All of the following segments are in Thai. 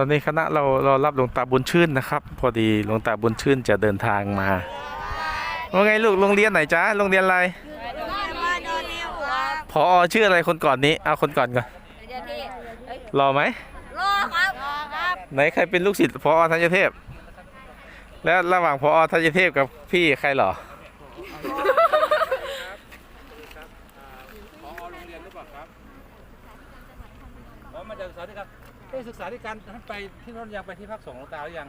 อนนี้คณะเราเรารับหลวงตาบุญชื่นนะครับ พอดีหลวงตาบุญชื่นจะเดินทางมาว่าไงลูกโรงเรียนไหนจ้าโรงเรียนอะไรบ้านโดนนิวครับพอชื่ออะไรคนก่อนนี้เอาคนก่อนก่อนเดี๋ยวนี้เฮ้ยรอไหมรอครับรอครับไหนใครเป็นลูกศิษย์พอธัญเทพ แล้วระหว่างพอธัญเทพกับพี่ใครหรอพอโรงเรียนหรือเปล่าครับอ๋อมาจากศึกษาธิการเอ้ยศึกษาธิการท่านไปที่โน่นยังไปที่ภาคสองหลวงตาหรือยัง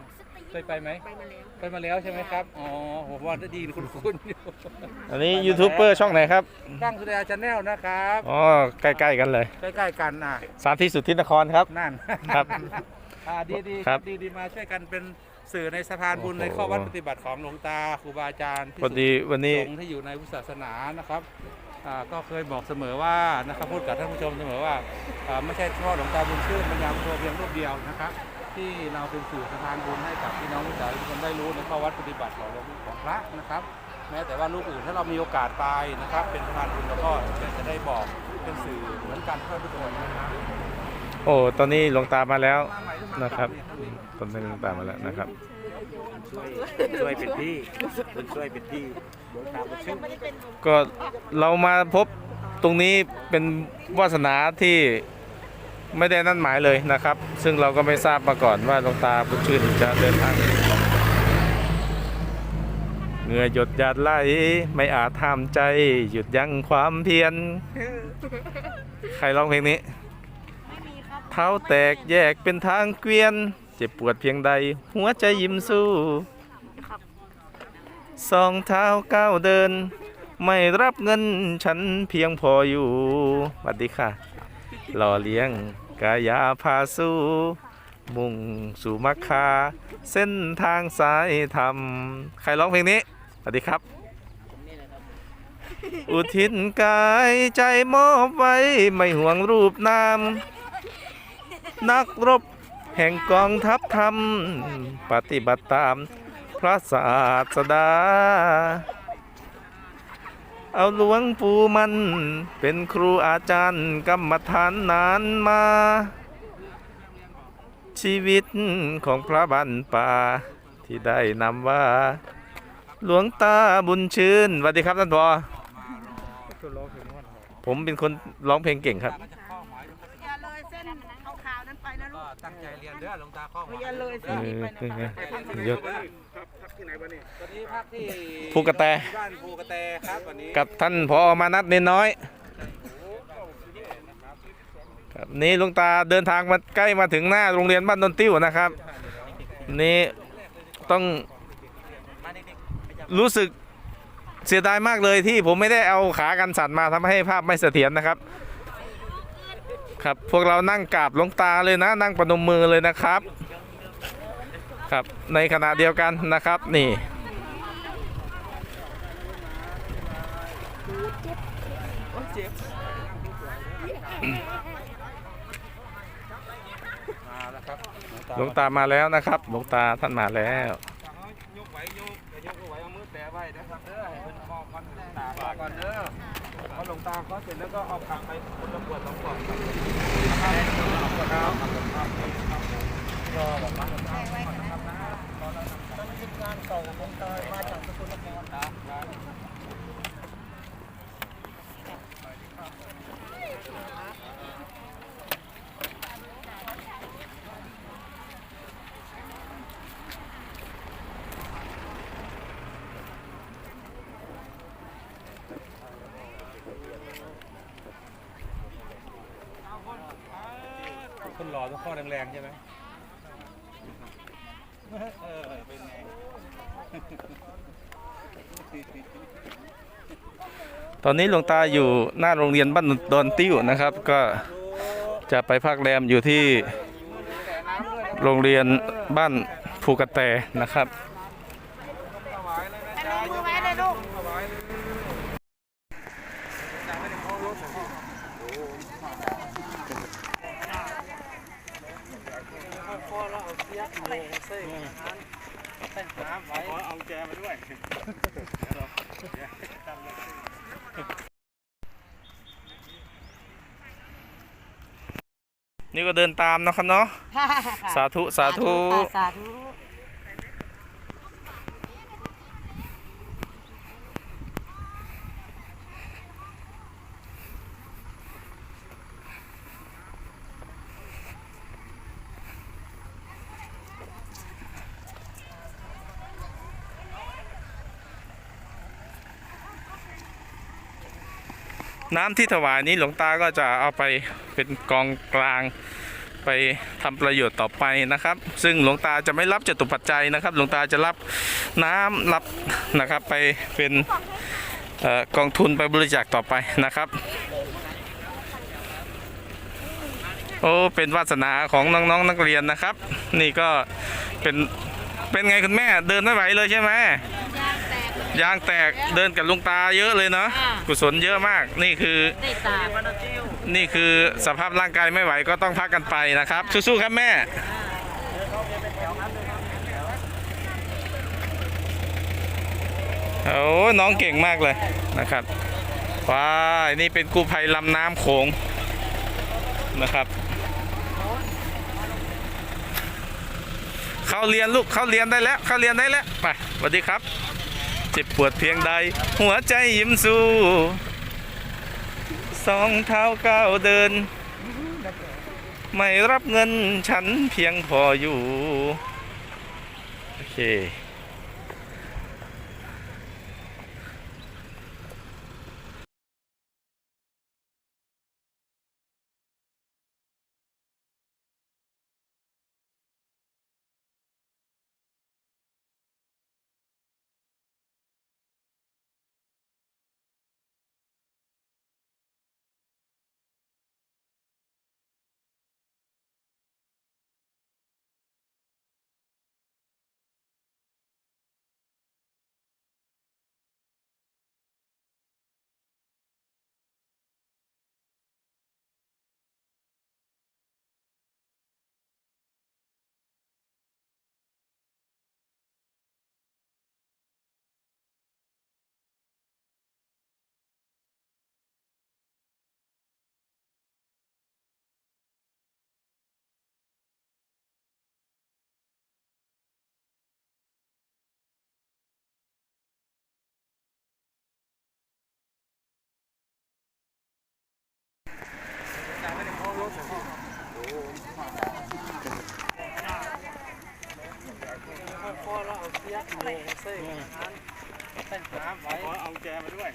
เคยไปไหม ไปมาแล้วไปมาแล้วใช่ไหมครับ อ๋อ ผมว่าได้ดีคุณคุณอยู่อันนี้ยูทูบเบอร์ช่องไหนครับ ตั้งสุดาชาแนลนะครับ อ๋อ ใกล้ๆกันเลย ใกล้ๆกันอะสามที่สุดที่นครครับ นั่นครับ อ่าดีดีครับดีดีมาช่วยกันเป็นสื่อในสะพานบุญโอ้โหในข้อวัดปฏิบัติของหลวงตาครูบาอาจารย์ที่พอดีวันนี้ สงฆ์ที่อยู่ในพุทธศาสนานะครับอ่า ก็เคยบอกเสมอว่านะครับพูดกับท่านผู้ชมเสมอว่าไม่ใช่เฉพาะหลวงตาบุญชื่นมันยังตัวเพียงรูปเดียวนะครับที่เราเป็นสื่อสะพานบุญให้กับพี่น้องพุทธศาสนิกชนได้รู้ในข้อวัดปฏิบัติของหลวงของพระนะครับ แม้แต่ว่าลูกอื่นถ้าเรามีโอกาสไปนะครับ เป็นสะพานบุญเราก็จะได้บอกเป็นสื่อเหมือนกันเพื่อนทุกคนนะครับโอ้ตอนนี้หลวงตามาแล้วนะครับ ตอนนี้หลวงตามาแล้วนะครับ ช่วยเป็นพี่คุณช่วยเป็นพี่ดวงตาบุญชื่นก็เรามาพบตรงนี้เป็นวาสนาที่ไม่ได้นั่นหมายเลยนะครับ ซึ่งเราก็ไม่ทราบมาก่อนว่าหลวงตาบุญชื่นจะเดินทางเหงื่อหยดหยาดไหลไม่อาจห้ามใจ หยุดยั้งความเพียร ใครร้องเพลงนี้ เท้าแตกแยกเป็นทางเกวียน เจ็บปวดเพียงใด หัวใจยิ้มสู้สองเท้าก้าวเดิน ไม่รับเงินฉันเพียงพออยู่สวัสดีค่ะหล่อเลี้ยงกายาพาสู้ มุ่งสู่มักคา เส้นทางสายธรรม ใครร้องเพลงนี้สวัสดีครับ อุทิศกายใจมอบไว้ ไม่ห่วงรูปนาม นักรบ แห่งกองทัพธรรม ปฏิบัติตามพระศาสดา เอาหลวงปู่มันเป็นครูอาจารย์กรรมฐานนานมา ชีวิตของพระบันป่าที่ได้นำว่า หลวงตาบุญชื่นสวัสดีครับท่านพอผมเป็นคนร้องเพลงเก่งครับ ตั้งใจเรียนเด้อหลวงตาข้อหมายอย่าเลยเอเส้นนี้อไปคือไงนะยศตอนนี้พักที่ภูกระแต บ้านภูกระแตครับวันนี้กับท่านพอมานัดเนนน้อยครับนี่หลุงตาเดินทางมาใกล้มาถึงหน้าโรงเรียนบ้านดนติ้วนะครับ นี่ต้องรู้สึกเสียดายมากเลยที่ผมไม่ได้เอาขากันสั่นมาทำให้ภาพไม่เสถียรนะครับ ครับ พวกเรานั่งกราบหลวงตาเลยนะ นั่งประนมมือเลยนะครับ ครับ ในขณะเดียวกันนะครับ นี่ หลวงตามาแล้วนะครับ หลวงตาท่านมาแล้วยกไหวยกยกไหวเอามือแตะไว้นะครับเด้อให้เป็นคอก่อนตาก่อนเด้อ ตาเขาเสร็จแล้วก็เอาผักไปคนละขวดสองขวดครับครับรอแบบนั้นนะครับนะรอแล้วนะครับตอนนี้งานเก่าวงตามาจากสกลนครนะ คนหล่อต้องข้อแรงๆใช่ไหมเออเป็นไงตอนนี้หลวงตาอยู่หน้าโรงเรียนบ้านดอนติ้วนะครับ ก็จะไปพักแรมอยู่ที่โรงเรียนบ้านภูกระแตนะครับ ถวายเลยนะ ให้ จ๊ะ ลงมือไว้เลยลูก ถวายเลยจ่ายไม่ได้เข้ารถเหรอพี่พอเราเอาเสีย เซ่เซ่น้ำไว้เอาแจมาด้วยนี่ก็เดินตามนะครับเนาะ สาธุ สาธุ สาธุ น้ำที่ถวายนี้หลวงตาก็จะเอาไปเป็นกองกลางไปทำประโยชน์ต่อไปนะครับ ซึ่งหลวงตาจะไม่รับจตุปัจจัยนะครับ หลวงตาจะรับน้ำรับนะครับไปเป็นออกองทุนไปบริจาคต่อไปนะครับ โอ้เป็นวาสนาของน้องๆนักเรียนนะครับ นี่ก็เป็นเป็นไงคุณแม่เดินไม่ไหวเลยใช่ไหม ยางแตกเดินกับลุงตาเยอะเลยเนาะกุศลเยอะมากนี่คือ ได้ตานี่คือสภาพร่างกายไม่ไหวก็ต้องพักกันไปนะครับ สู้ๆครับแม่ โอ้น้องเก่งมากเลยนะครับว้ายนี่เป็นกู้ภัยลำน้ำโขงนะครับ เข้าเรียนลูกเข้าเรียนได้แล้ว เข้าเรียนได้แล้ว ไปสวัสดีครับ เจ็บปวดเพียงใด หัวใจยิ้มสู้ สองเท้าก้าวเดิน ไม่รับเงินฉันเพียงพออยู่ โอเค พ่อเราเอาเสียกเลยเซ่ไปหาไว้เอาแจมาด้วย